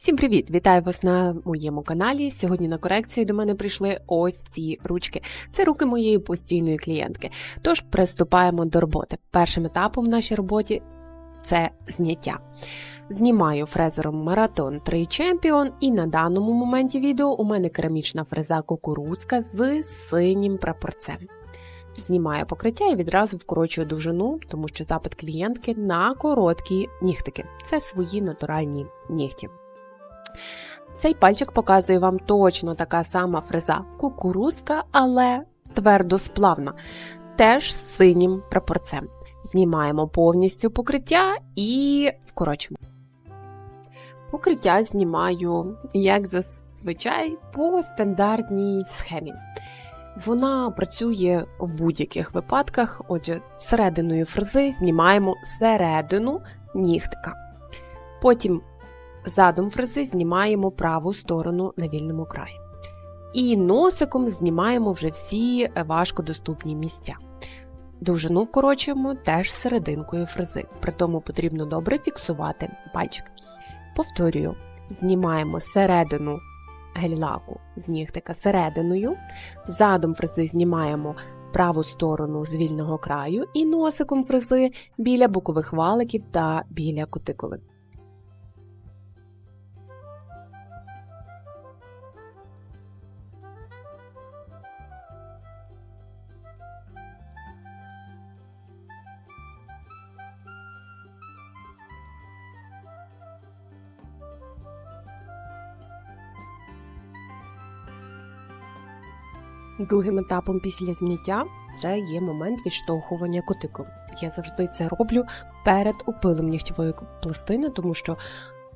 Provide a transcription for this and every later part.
Всім привіт! Вітаю вас на моєму каналі. Сьогодні на корекцію до мене прийшли ось ці ручки. Це руки моєї постійної клієнтки. Тож приступаємо до роботи. Першим етапом в нашій роботі це зняття. Знімаю фрезером Marathon 3 Champion і на даному моменті відео у мене керамічна фреза кукурузка з синім прапорцем. Знімаю покриття і відразу вкорочую довжину, тому що запит клієнтки на короткі нігтики. Це свої натуральні нігті. Цей пальчик показує вам точно така сама фреза кукурузка, але твердосплавна, теж з синім прапорцем. Знімаємо повністю покриття і вкорочуємо. Покриття знімаю, як зазвичай, по стандартній схемі. Вона працює в будь-яких випадках. Отже, серединою фрези знімаємо середину нігтика. Потім задом фрези знімаємо праву сторону на вільному краї. І носиком знімаємо вже всі важкодоступні місця. Довжину вкорочуємо теж серединкою фрези, при тому потрібно добре фіксувати пальчик. Повторюю, знімаємо середину гель-лаку з нігтика серединою, задом фрези знімаємо праву сторону з вільного краю і носиком фрези біля бокових валиків та біля кутикули. Другим етапом після зняття це є момент відштовхування котиком. Я завжди це роблю перед опилом нігтєвої пластини, тому що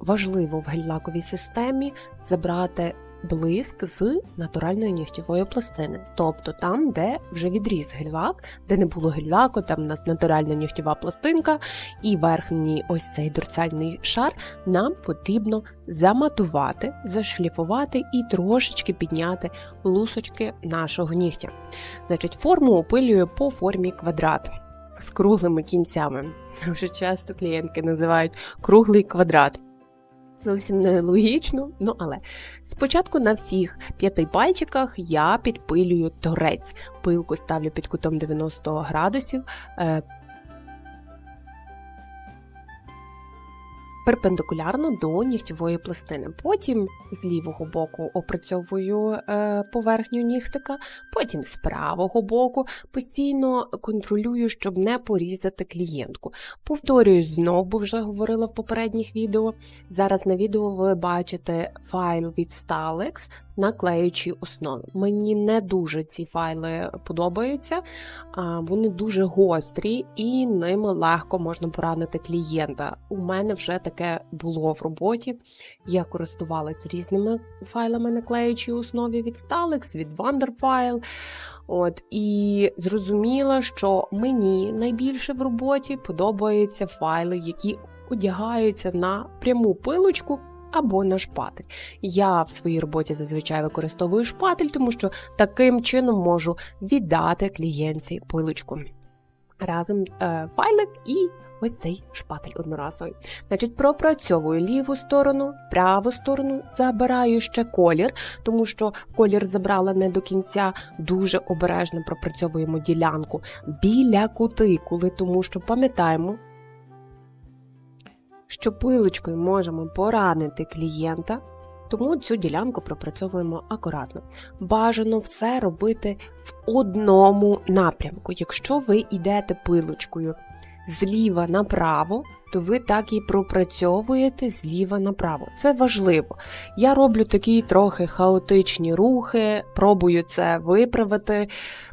важливо в гель-лаковій системі забрати блиск з натуральної нігтєвої пластини, тобто там, де вже відріз гель-лак, де не було гель-лаку, там у нас натуральна нігтєва пластинка і верхній ось цей дурцальний шар нам потрібно заматувати, зашліфувати і трошечки підняти лусочки нашого нігтя. Значить, форму опилюю по формі квадрат. З круглими кінцями. Вже часто клієнтки називають круглий квадрат. Зовсім нелогічно, ну але спочатку на всіх п'яти пальчиках я підпилюю торець. Пилку ставлю під кутом 90 градусів. Перпендикулярно до нігтєвої пластини. Потім з лівого боку опрацьовую е, поверхню нігтика, потім з правого боку постійно контролюю, щоб не порізати клієнтку. Повторюю знову, вже говорила в попередніх відео. Зараз на відео ви бачите файл від Stalex наклеючі основи. Мені не дуже ці файли подобаються, вони дуже гострі і ними легко можна поранити клієнта. У мене вже таке було в роботі. Я користувалась різними файлами наклеючій основі від Stalex, від Wonderfile. От І зрозуміла, що мені найбільше в роботі подобаються файли, які одягаються на пряму пилочку або на шпатель. Я в своїй роботі зазвичай використовую шпатель, тому що таким чином можу віддати клієнтці пилочку. Разом е, файлик і ось цей шпатель одноразовий. Значить, пропрацьовую ліву сторону, праву сторону, забираю ще колір, тому що колір забрала не до кінця, дуже обережно пропрацьовуємо ділянку біля кутикули, тому що пам'ятаємо, що пилочкою можемо поранити клієнта, тому цю ділянку пропрацьовуємо акуратно. Бажано все робити в одному напрямку. Якщо ви йдете пилочкою зліва направо, то ви так і пропрацьовуєте зліва направо. Це важливо. Я роблю такі трохи хаотичні рухи, пробую це виправити,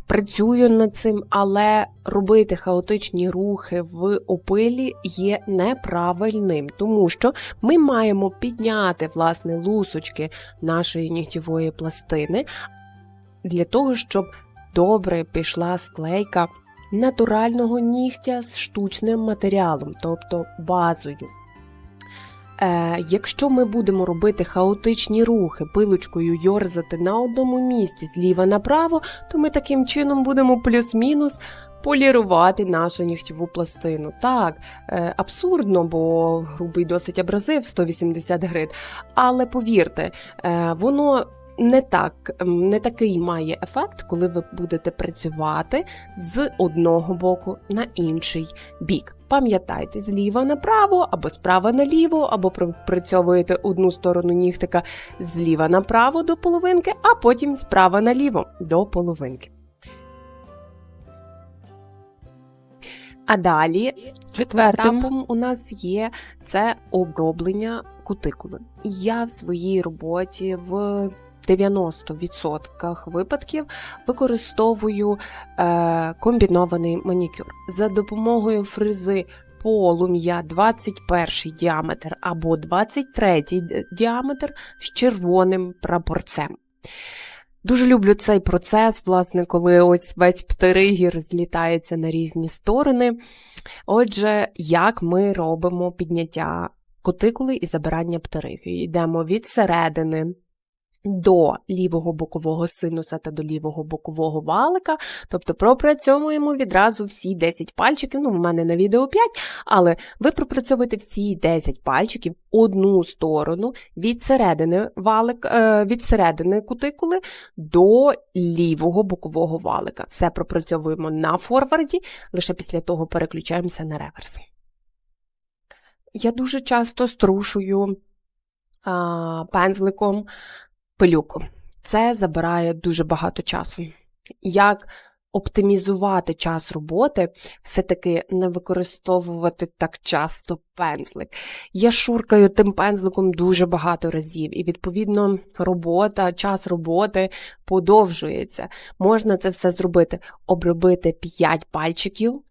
працюю над цим, але робити хаотичні рухи в опилі є неправильним, тому що ми маємо підняти власне лусочки нашої нігтєвої пластини для того, щоб добре пішла склейка натурального нігтя з штучним матеріалом, тобто базою. Е, Якщо ми будемо робити хаотичні рухи, пилочкою йорзати на одному місці зліва направо, то ми таким чином будемо плюс-мінус полірувати нашу нігтєву пластину. Так, е, абсурдно, бо грубий досить абразив 180 грит. Але повірте, е, воно. Не так, не такий має ефект, коли ви будете працювати з одного боку на інший бік. Пам'ятайте, зліва направо, або справа наліво, або пропрацьовуєте одну сторону нігтика зліва направо до половинки, а потім справа наліво до половинки. А далі четвертим етапом у нас є це оброблення кутикули. Я в своїй роботі в 90% випадків використовую е, комбінований манікюр за допомогою фрези полум'я 21 діаметр або 23 діаметр з червоним прапорцем. Дуже люблю цей процес, власне, коли ось весь птеригір злітається на різні сторони. Отже, як ми робимо підняття кутикули і забирання птериги? Йдемо від середини до лівого бокового синуса та до лівого бокового валика, тобто пропрацьовуємо відразу всі 10 пальчиків, ну, в мене на відео 5, але ви пропрацьовуєте всі 10 пальчиків одну сторону від середини валик, е, від середини кутикули до лівого бокового валика. Все пропрацьовуємо на форварді, лише після того переключаємося на реверс. Я дуже часто струшую а, пензликом пилюку. Це забирає дуже багато часу. Як оптимізувати час роботи, все-таки не використовувати так часто пензлик. Я шуркаю тим пензликом дуже багато разів, і, відповідно, робота, час роботи подовжується. Можна це все зробити, обробити 5 пальчиків,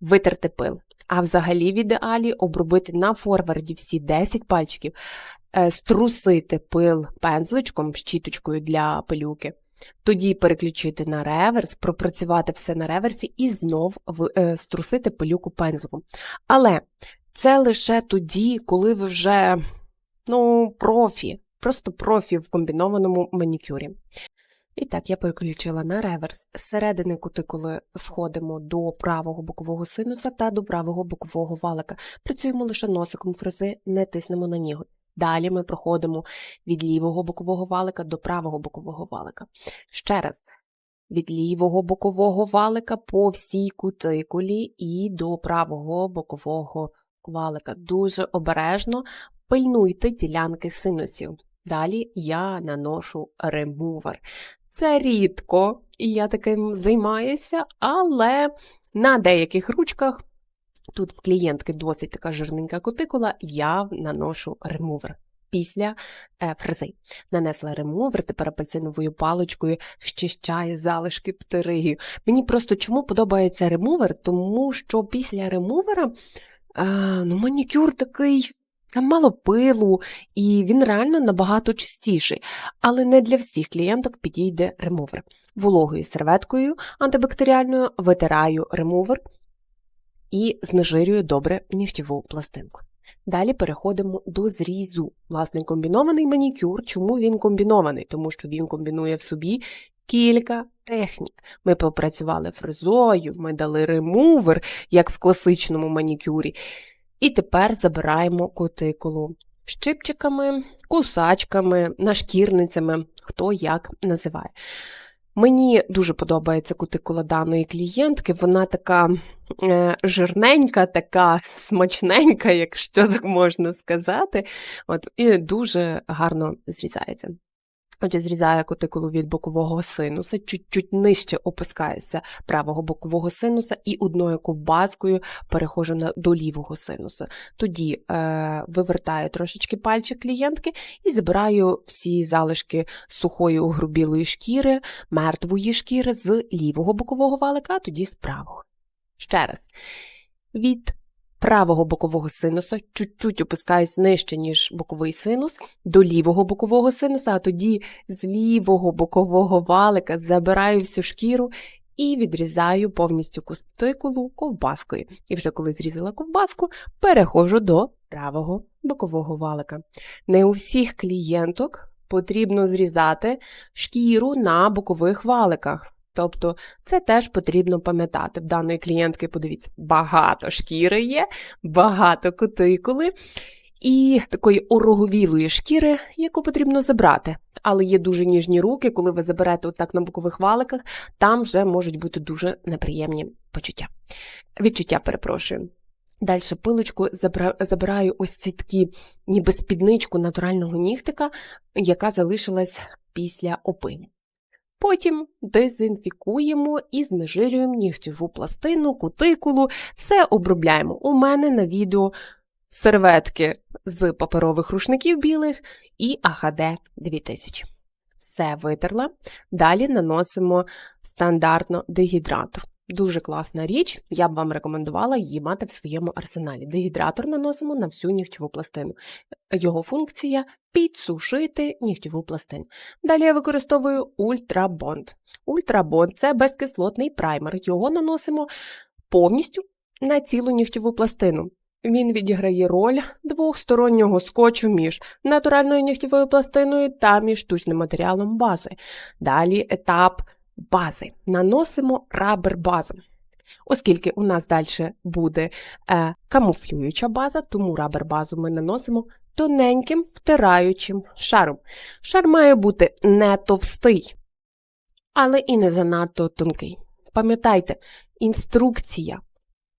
витерти пил. А взагалі, в ідеалі, обробити на форварді всі 10 пальчиків, струсити пил пензличком, щіточкою для пилюки, тоді переключити на реверс, пропрацювати все на реверсі і знов е, струсити пилюку пензликом. Але це лише тоді, коли ви вже ну, профі, просто профі в комбінованому манікюрі. І так, я переключила на реверс. З середини кутикули сходимо до правого бокового синуса та до правого бокового валика. Працюємо лише носиком фрези, не тиснемо на ніготь. Далі ми проходимо від лівого бокового валика до правого бокового валика. Ще раз, від лівого бокового валика по всій кутикулі і до правого бокового валика. Дуже обережно пильнуйте ділянки синусів. Далі я наношу ремувер. Це рідко, і я таким займаюся, але на деяких ручках Тут в клієнтки досить така жирненька кутикула, я наношу ремувер. Після е, фрези. Нанесла ремувер, тепер апельсиновою паличкою вчищає залишки птеригію. Мені просто чому подобається ремувер? Тому що після ремувера е, ну, манікюр такий, там мало пилу, і він реально набагато чистіший. Але не для всіх клієнток підійде ремувер. Вологою серветкою антибактеріальною витираю ремувер і знежирює добре нігтєву пластинку. Далі переходимо до зрізу. Власне, комбінований манікюр. Чому він комбінований? Тому що він комбінує в собі кілька технік. Ми попрацювали фрезою, ми дали ремувер, як в класичному манікюрі. І тепер забираємо котикулу щипчиками, кусачками, нашкірницями, хто як називає. Мені дуже подобається кутикула даної клієнтки, вона така е, жирненька, така смачненька, якщо так можна сказати, От, і дуже гарно зрізається. Отже, зрізаю кутикулу від бокового синуса, чуть-чуть нижче опускається правого бокового синуса і одною ковбаскою перехожу на, до лівого синуса. Тоді е, вивертаю трошечки пальчик клієнтки і забираю всі залишки сухої огрубілої шкіри, мертвої шкіри з лівого бокового валика, а тоді з правого. Ще раз. Від правого бокового синуса, чуть-чуть опускаюсь нижче, ніж боковий синус, до лівого бокового синуса, а тоді з лівого бокового валика забираю всю шкіру і відрізаю повністю кустикулу ковбаскою. І вже коли зрізала ковбаску, переходжу до правого бокового валика. Не у всіх клієнток потрібно зрізати шкіру на бокових валиках. Тобто це теж потрібно пам'ятати. В даної клієнтки, подивіться, багато шкіри є, багато кутикули і такої ороговілої шкіри, яку потрібно забрати. Але є дуже ніжні руки, коли ви заберете отак на бокових валиках, там вже можуть бути дуже неприємні почуття. Відчуття, перепрошую. Далі пилочку забираю ось ці такі, ніби спідничку натурального нігтика, яка залишилась після опилу. Потім дезінфікуємо і знежирюємо нігтєву пластину, кутикулу, все обробляємо. У мене на відео серветки з паперових рушників білих і АХД 2000. Все витерла. Далі наносимо стандартно дегідратор. Дуже класна річ, я б вам рекомендувала її мати в своєму арсеналі. Дегідратор наносимо на всю нігтєву пластину. Його функція підсушити нігтєву пластину. Далі я використовую ультрабонд. Ультрабонд це безкислотний праймер. Його наносимо повністю на цілу нігтєву пластину. Він відіграє роль двохстороннього скотчу між натуральною нігтєвою пластиною та між штучним матеріалом бази. Далі етап бази. Наносимо рабер базу. Оскільки у нас далі буде е, камуфлююча база, тому рабер базу ми наносимо тоненьким втираючим шаром. Шар має бути не товстий, але і не занадто тонкий. Пам'ятайте, інструкція.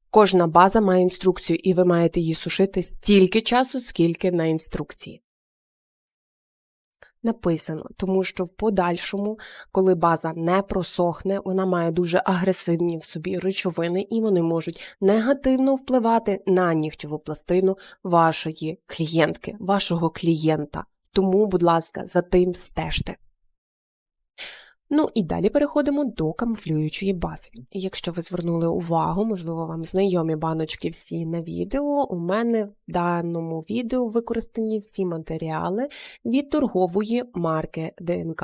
Кожна база має інструкцію, і ви маєте її сушити стільки часу, скільки на інструкції написано, тому що в подальшому, коли база не просохне, вона має дуже агресивні в собі речовини, і вони можуть негативно впливати на нігтєву пластину вашої клієнтки, вашого клієнта. Тому, будь ласка, за тим стежте. Ну і далі переходимо до камуфлюючої бази. Якщо ви звернули увагу, можливо, вам знайомі баночки всі на відео, у мене в даному відео використані всі матеріали від торгової марки ДНК.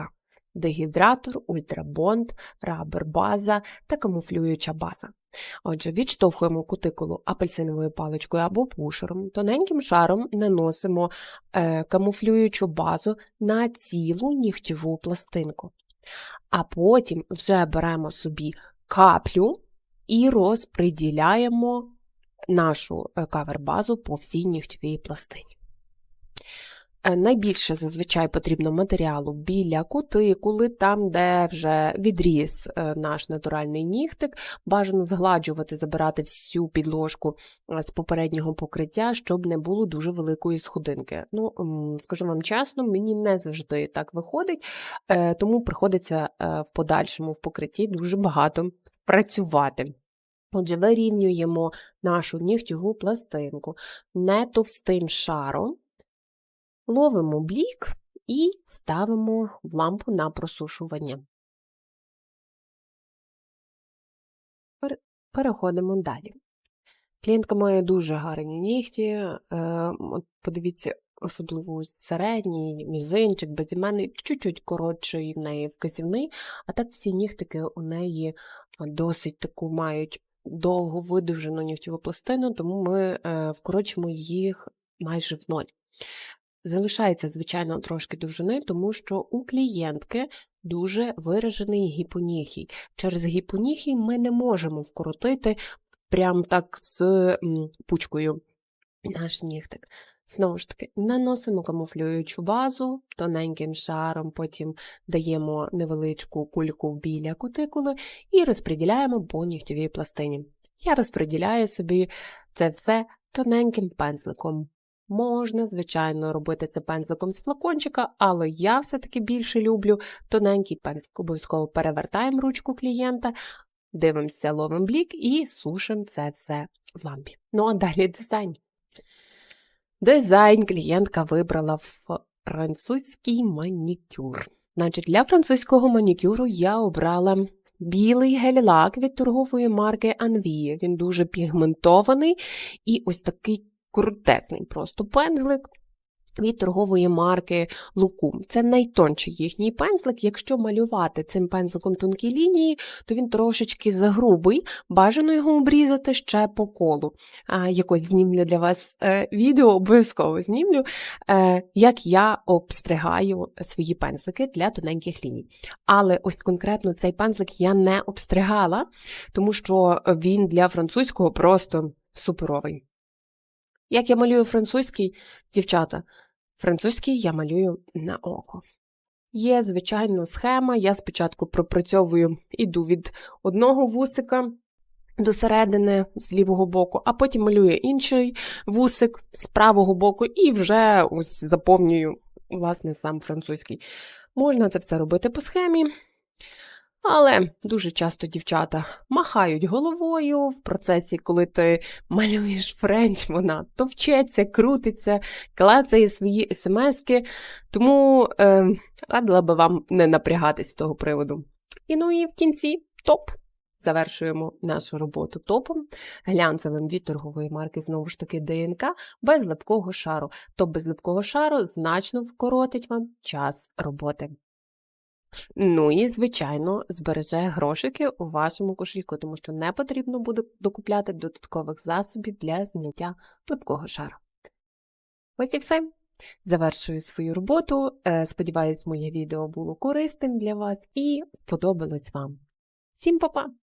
Дегідратор, ультрабонд, рабер-база та камуфлююча база. Отже, відштовхуємо кутикулу апельсиновою паличкою або пушером, тоненьким шаром наносимо е, камуфлюючу базу на цілу нігтєву пластинку. А потім вже беремо собі каплю і розподіляємо нашу кавербазу по всій нігтєвій пластині. Е, найбільше зазвичай потрібно матеріалу біля кутикули, там, де вже відріс е, наш натуральний нігтик, бажано згладжувати, забирати всю підложку е, з попереднього покриття, щоб не було дуже великої сходинки. Ну, скажу вам чесно, мені не завжди так виходить, тому приходиться в подальшому в покритті дуже багато працювати. Отже, вирівнюємо нашу нігтєву пластинку не товстим шаром. Ловимо блік і ставимо в лампу на просушування. Переходимо далі. Клієнтка має дуже гарні нігті. Е, от Подивіться, особливо середній, мізинчик, безіменний, чуть-чуть коротший в неї вказівний, а так всі нігтики у неї досить таку мають довго видовжену нігтєву пластину, тому ми е, вкорочимо їх майже в ноль. Залишається, звичайно, трошки довжини, тому що у клієнтки дуже виражений гіпоніхій. Через гіпоніхій ми не можемо вкоротити прям так з пучкою наш нігтик. Знову ж таки, наносимо камуфлюючу базу тоненьким шаром, потім даємо невеличку кульку біля кутикули і розподіляємо по нігтєвій пластині. Я розподіляю собі це все тоненьким пензликом. Можна, звичайно, робити це пензликом з флакончика, але я все-таки більше люблю тоненький пензлик. Обов'язково перевертаємо ручку клієнта, дивимося, ловимо блік і сушимо це все в лампі. Ну а далі дизайн. Дизайн клієнтка вибрала французький манікюр. Значить, Для французького манікюру я обрала білий гель-лак від торгової марки Anvie. Він дуже пігментований і ось такий крутесний просто пензлик. від торгової марки Лукум. Це найтонший їхній пензлик. Якщо малювати цим пензликом тонкі лінії, то він трошечки загрубий. Бажано його обрізати ще по колу. А, якось знімлю для вас е, відео, обов'язково знімлю, е, як я обстригаю свої пензлики для тоненьких ліній. Але ось конкретно цей пензлик я не обстригала, тому що він для французького просто суперовий. Як я малюю французький, дівчата, французький я малюю на око. Є, звичайно, схема. Я спочатку пропрацьовую, іду від одного вусика до середини з лівого боку, а потім малюю інший вусик з правого боку і вже ось заповнюю, власне, сам французький. Можна це все робити по схемі. Але дуже часто дівчата махають головою в процесі, коли ти малюєш френч, вона товчеться, крутиться, клацає свої смски. Тому е, радила би вам не напрягатись з того приводу. І ну і в кінці топ. Завершуємо нашу роботу топом, глянцевим від торгової марки, знову ж таки, ДНК, без липкого шару. Топ без липкого шару значно вкоротить вам час роботи. Ну і, звичайно, збереже грошики у вашому кошельку, тому що не потрібно буде докупляти додаткових засобів для зняття липкого шару. Ось і все. Завершую свою роботу. Е, Сподіваюсь, моє відео було корисним для вас і сподобалось вам. Всім па-па!